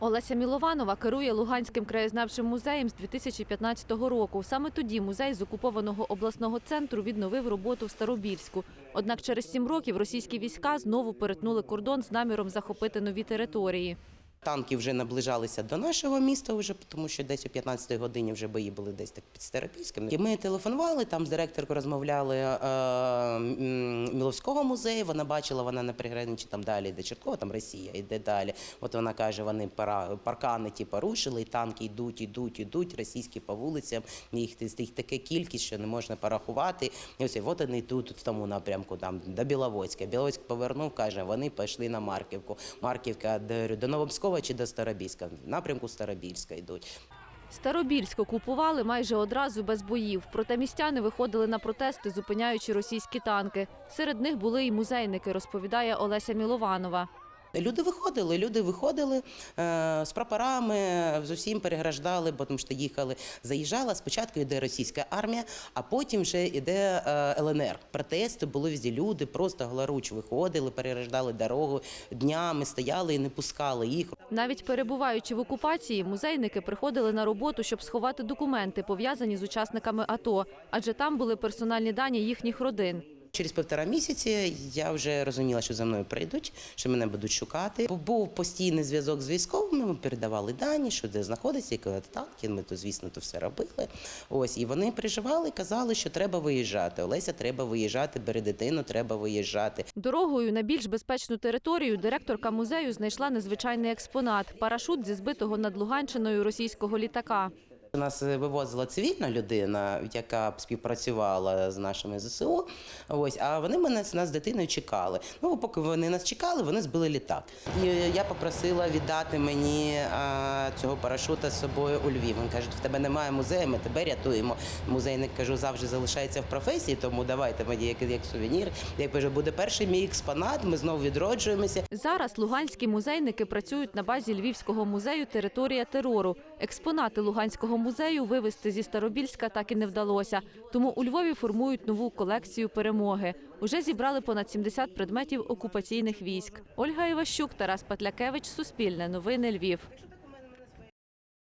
Олеся Мілованова керує Луганським краєзнавчим музеєм з 2015 року. Саме тоді музей з окупованого обласного центру відновив роботу в Старобільську. Однак через сім років російські війська знову перетнули кордон з наміром захопити нові території. Танки вже наближалися до нашого міста, вже тому що десь о 15-й годині вже бої були десь так під Старопільським. І ми телефонували там з директоркою розмовляли е, Міловського музею. Вона бачила, вона на приграничі там далі йде Черкова, там Росія йде далі. От вона каже, вони паркани ті порушили, і танки йдуть, йдуть, йдуть, російські по вулицям. Їх, їх таке кількість, що не можна порахувати. І ось от вони тут, в тому напрямку, там до Біловодська. Біловодськ повернув, каже, вони пішли на Марківку. Марківка до, до Новомського чи до Старобільська. В напрямку Старобільська йдуть. Старобільську купували майже одразу без боїв. Проте містяни виходили на протести, зупиняючи російські танки. Серед них були й музейники, розповідає Олеся Мілованова. Люди виходили, люди виходили е, з прапорами, з усім переграждали, бо тому що їхали, заїжджала. Спочатку йде російська армія, а потім вже йде е, ЛНР. Протести були везде. Люди просто голоруч виходили, переграждали дорогу днями, стояли і не пускали їх. Навіть перебуваючи в окупації, музейники приходили на роботу, щоб сховати документи, пов'язані з учасниками АТО, адже там були персональні дані їхніх родин. Через півтора місяці я вже розуміла, що за мною прийдуть, що мене будуть шукати. Був постійний зв'язок з військовими. Ми передавали дані, що де знаходиться, і коли танки. Ми то, звісно, то все робили. Ось і вони переживали, казали, що треба виїжджати. Олеся, треба виїжджати, бери дитину, треба виїжджати. Дорогою на більш безпечну територію директорка музею знайшла незвичайний експонат парашут зі збитого над Луганщиною російського літака. Нас е, вивозила цивільна людина, яка співпрацювала з нашими ЗСУ. Ось, а вони мене з нас дитиною чекали. Ну, поки вони нас чекали, вони збили літак. І я попросила віддати мені а, цього парашута з собою у Львів. Він каже, в тебе немає музею, ми тебе рятуємо. Музейник кажу, завжди залишається в професії, тому давайте мені як, як сувенір. Я кажу, буде перший мій експонат. Ми знову відроджуємося. Зараз луганські музейники працюють на базі Львівського музею Територія терору. Експонати Луганського музею вивезти зі Старобільська так і не вдалося. Тому у Львові формують нову колекцію перемоги. Уже зібрали понад 70 предметів окупаційних військ. Ольга Іващук, Тарас Патлякевич, Суспільне новини Львів.